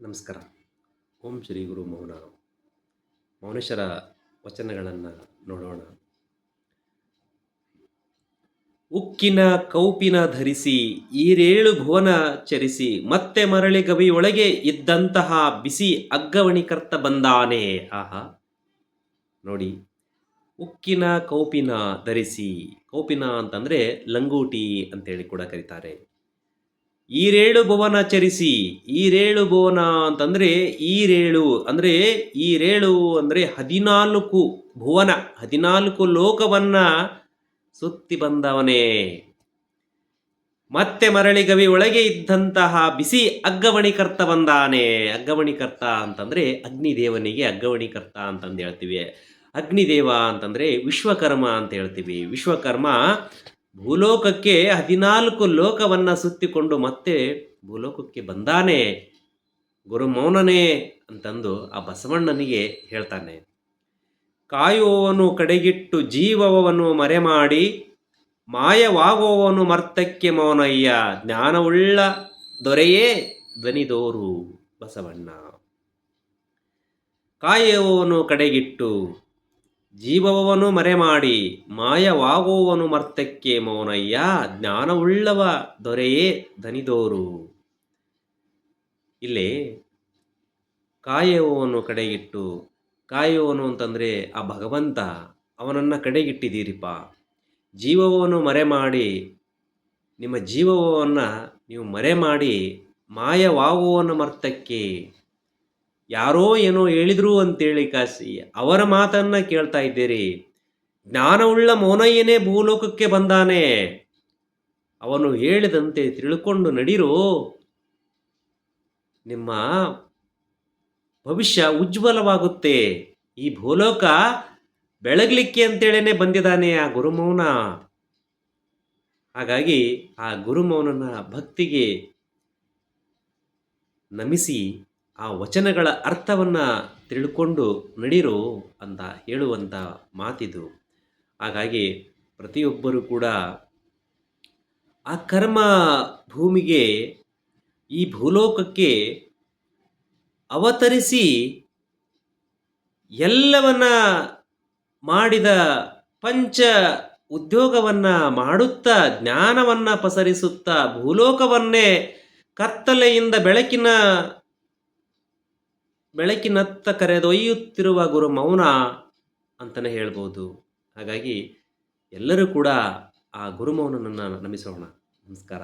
ನಮಸ್ಕಾರ. ಓಂ ಶ್ರೀ ಗುರು ಮೌನ. ಮೌನೇಶ್ವರ ವಚನಗಳನ್ನು ನೋಡೋಣ. ಉಕ್ಕಿನ ಕೌಪಿನ ಧರಿಸಿ, ಈರೇಳು ಭುವನ ಚರಿಸಿ, ಮತ್ತೆ ಮರಳಿ ಗವಿಯೊಳಗೆ ಇದ್ದಂತಹ ಬಿಸಿ ಅಗ್ಗವಣಿಕರ್ತ ಬಂದಾನೆ. ಆಹಾ. ನೋಡಿ, ಉಕ್ಕಿನ ಕೌಪಿನ ಧರಿಸಿ, ಕೌಪಿನ ಅಂತಂದರೆ ಲಂಗೋಟಿ ಅಂತೇಳಿ ಕೂಡ ಕರೀತಾರೆ. ಈರೇಳು ಭುವನ ಚರಿಸಿ, ಈರೇಳು ಭುವನ ಅಂತಂದ್ರೆ ಈರೇಳು, ಅಂದ್ರೆ ಈರೇಳು ಅಂದ್ರೆ ಹದಿನಾಲ್ಕು ಭುವನ, ಹದಿನಾಲ್ಕು ಲೋಕವನ್ನ ಸುತ್ತಿ ಬಂದವನೇ. ಮತ್ತೆ ಮರಳಿ ಗವಿ ಒಳಗೆ ಇದ್ದಂತಹ ಬಿಸಿ ಅಗ್ಗವಣಿಕರ್ತ ಬಂದಾನೆ. ಅಗ್ಗವಣಿಕರ್ತ ಅಂತಂದ್ರೆ ಅಗ್ನಿದೇವನಿಗೆ ಅಗ್ಗವಣಿಕರ್ತ ಅಂತಂದು ಹೇಳ್ತೀವಿ. ಅಗ್ನಿದೇವ ಅಂತಂದ್ರೆ ವಿಶ್ವಕರ್ಮ ಅಂತ ಹೇಳ್ತೀವಿ. ವಿಶ್ವಕರ್ಮ ಭೂಲೋಕಕ್ಕೆ ಹದಿನಾಲ್ಕು ಲೋಕವನ್ನ ಸುತ್ತಿಕೊಂಡು ಮತ್ತೆ ಭೂಲೋಕಕ್ಕೆ ಬಂದಾನೆ, ಗುರು ಮೌನನೇ ಅಂತಂದು ಆ ಬಸವಣ್ಣನಿಗೆ ಹೇಳ್ತಾನೆ. ಕಾಯುವವನು ಕಡೆಗಿಟ್ಟು ಜೀವವನ್ನು ಮರೆ ಮಾಡಿ ಮಾಯವಾಗುವವನು ಮರ್ತಕ್ಕೆ ಮೌನಯ್ಯ, ಜ್ಞಾನವುಳ್ಳ ದೊರೆಯೇ ಧ್ವನಿದೋರು ಬಸವಣ್ಣ. ಕಾಯುವವನು ಕಡೆಗಿಟ್ಟು ಜೀವವನ್ನು ಮರೆಮಾಡಿ ಮಾಯವಾಗುವವನು ಮರ್ತಕ್ಕೆ ಮೌನಯ್ಯ, ಜ್ಞಾನವುಳ್ಳವ ದೊರೆಯೇ ದನಿದೋರು. ಇಲ್ಲಿ ಕಾಯುವವನು ಕಡೆಗಿಟ್ಟು ಕಾಯುವವನು ಅಂತಂದರೆ ಆ ಭಗವಂತ, ಅವನನ್ನು ಕಡೆಗಿಟ್ಟಿದ್ದೀರಿಪ್ಪ. ಜೀವವನ್ನು ಮರೆ ಮಾಡಿ, ನಿಮ್ಮ ಜೀವವನ್ನು ನೀವು ಮರೆ ಮಾಡಿ ಮರ್ತಕ್ಕೆ ಯಾರೋ ಏನೋ ಹೇಳಿದ್ರು ಅಂತೇಳಿ ಕಾಸಿ, ಅವರ ಮಾತನ್ನ ಕೇಳ್ತಾ ಇದ್ದೀರಿ. ಜ್ಞಾನವುಳ್ಳ ಮೌನಯ್ಯನೇ ಭೂಲೋಕಕ್ಕೆ ಬಂದಾನೆ. ಅವನು ಹೇಳಿದಂತೆ ತಿಳ್ಕೊಂಡು ನಡಿರು. ನಿಮ್ಮ ಭವಿಷ್ಯ ಉಜ್ವಲವಾಗುತ್ತೆ. ಈ ಭೂಲೋಕ ಬೆಳಗ್ಲಿಕ್ಕೆ ಅಂತೇಳೇನೆ ಬಂದಿದ್ದಾನೆ ಆ ಗುರುಮೌನ. ಹಾಗಾಗಿ ಆ ಗುರುಮೌನನ ಭಕ್ತಿಗೆ ನಮಿಸಿ ಆ ವಚನಗಳ ಅರ್ಥವನ್ನು ತಿಳ್ಕೊಂಡು ನಡೀರೋ ಅಂತ ಹೇಳುವಂಥ ಮಾತಿದು. ಹಾಗಾಗಿ ಪ್ರತಿಯೊಬ್ಬರೂ ಕೂಡ ಆ ಕರ್ಮ ಭೂಮಿಗೆ ಈ ಭೂಲೋಕಕ್ಕೆ ಅವತರಿಸಿ ಎಲ್ಲವನ್ನ ಮಾಡಿದ ಪಂಚ ಉದ್ಯೋಗವನ್ನು ಮಾಡುತ್ತಾ ಜ್ಞಾನವನ್ನು ಪಸರಿಸುತ್ತಾ ಭೂಲೋಕವನ್ನೇ ಕತ್ತಲೆಯಿಂದ ಬೆಳಕಿನ ಬೆಳಕಿನತ್ತ ಕರೆದೊಯ್ಯುತ್ತಿರುವ ಗುರು ಮೌನ ಅಂತಲೇ ಹೇಳ್ಬೋದು. ಹಾಗಾಗಿ ಎಲ್ಲರೂ ಕೂಡ ಆ ಗುರುಮೌನನನ್ನು ನಮಿಸೋಣ. ನಮಸ್ಕಾರ.